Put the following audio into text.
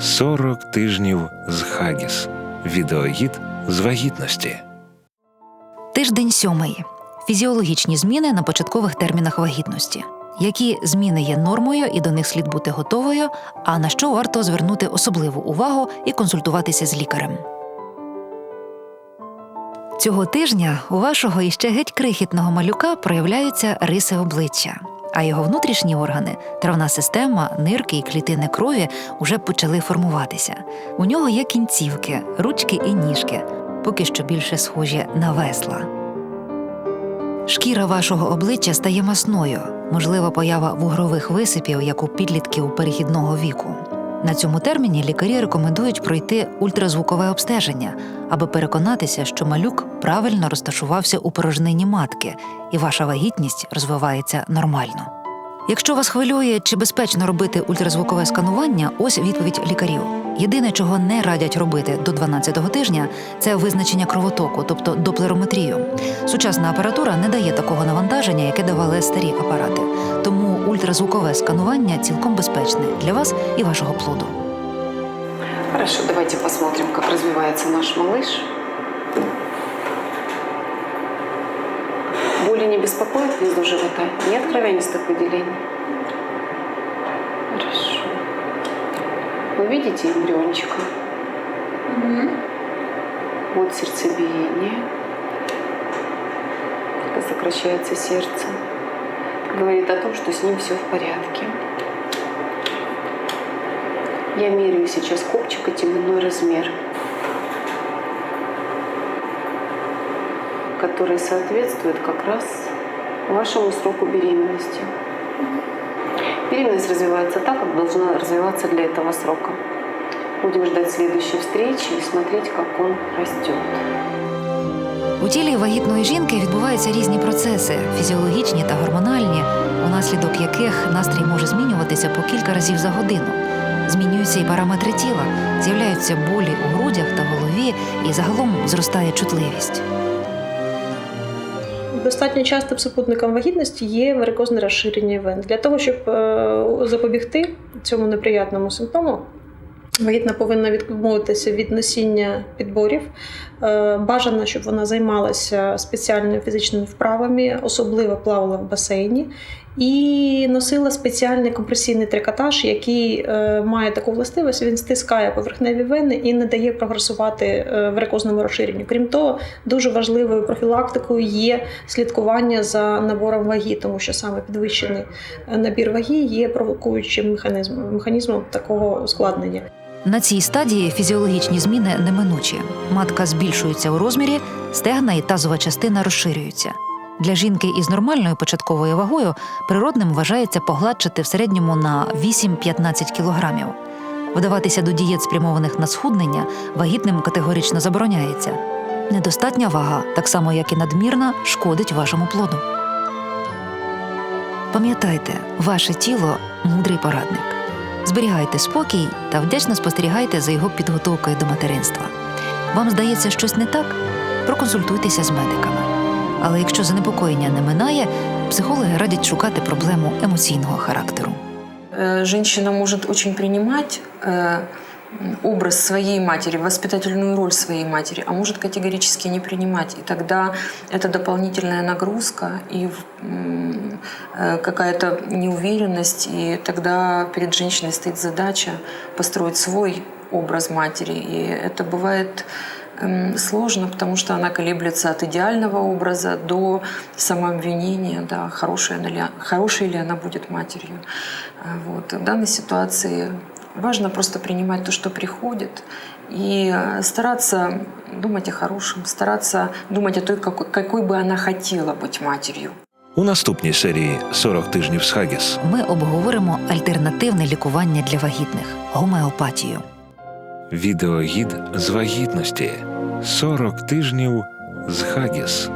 40 тижнів з Хагіс. Відеогід з вагітності. Тиждень сьомий. Фізіологічні зміни на початкових термінах вагітності. Які зміни є нормою і до них слід бути готовою, а на що варто звернути особливу увагу і консультуватися з лікарем. Цього тижня у вашого іще геть крихітного малюка проявляються риси обличчя, а його внутрішні органи, травна система, нирки і клітини крові уже почали формуватися. У нього є кінцівки, ручки і ніжки, поки що більше схожі на весла. Шкіра вашого обличчя стає масною, можлива поява вугрових висипів, як у підлітків перехідного віку. На цьому терміні лікарі рекомендують пройти ультразвукове обстеження, аби переконатися, що малюк правильно розташувався у порожнині матки, і ваша вагітність розвивається нормально. Якщо вас хвилює, чи безпечно робити ультразвукове сканування, ось відповідь лікарів. Єдине, чого не радять робити до 12-го тижня, це визначення кровотоку, тобто доплерометрію. Сучасна апаратура не дає такого навантаження, яке давали старі апарати. Тому ультразвукове сканування цілком безпечне для вас і вашого плоду. Хорошо, давайте посмотрим, как развивается наш малыш. Беспокоит внизу живота? Нет кровянистых выделений? Хорошо. Вы видите эмбриончика? Вот сердцебиение. Как сокращается сердце. Говорит о том, что с ним все в порядке. Я меряю сейчас копчик и теменной размер, который соответствует как раз вашему сроку беременности. Беременность развивается так, как должна развиваться для этого срока. Будем ждать следующей встречи и смотреть, как он растет. У тілі вагітної жінки відбуваються різні процеси фізіологічні та гормональні, унаслідок яких настрій може змінюватися по кілька разів за годину. Змінюються і параметри тіла, з'являються болі у грудях та голові, і загалом зростає чутливість. Достатньо часто супутником вагітності є варикозне розширення вен. Для того, щоб е, запобігти цьому неприятному симптому, вагітна повинна відмовитися від носіння підборів. Е, Бажано, щоб вона займалася спеціальними фізичними вправами, особливо плавала в басейні. І носила спеціальний компресійний трикотаж, який е, має таку властивість, він стискає поверхневі вени і не дає прогресувати е, варикозному розширенню. Крім того, дуже важливою профілактикою є слідкування за набором ваги, тому що саме підвищений е, набір ваги є провокуючим механізмом, механізмом такого ускладнення. На цій стадії фізіологічні зміни неминучі. Матка збільшується у розмірі, стегна і тазова частина розширюються. Для жінки із нормальною початковою вагою природним вважається погладшити в середньому на 8-15 кілограмів. Вдаватися до дієт, спрямованих на схуднення, вагітним категорично забороняється. Недостатня вага, так само як і надмірна, шкодить вашому плоду. Пам'ятайте, ваше тіло мудрий порадник. Зберігайте спокій та вдячно спостерігайте за його підготовкою до материнства. Вам здається щось не так? Проконсультуйтеся з медиками. Але якщо занепокоєння не минає, психологи радять шукати проблему емоційного характеру. Э, Женщина может очень принимать э, образ своей матери, воспитательную роль своей матери, а может категорически не принимать. И тогда это дополнительная нагрузка и м, э, какая-то неуверенность. И тогда перед женщиной стоит задача построить свой образ матери. И это бывает эм, сложно, потому что она колеблется от идеального образа до самообвинения, да, хорошая, она ли, хорошей ли она будет матерью. А, Вот. В данной ситуации важно просто принимать то, что приходит, и э, стараться думать о хорошем, стараться думать о той, какой, какой бы она хотела быть матерью. У наступній серії 40 тижнів з Хагіс. Ми обговоримо альтернативне лікування для вагітних гомеопатію. Відеогід з вагітності. 40 тижнів з Хагіс.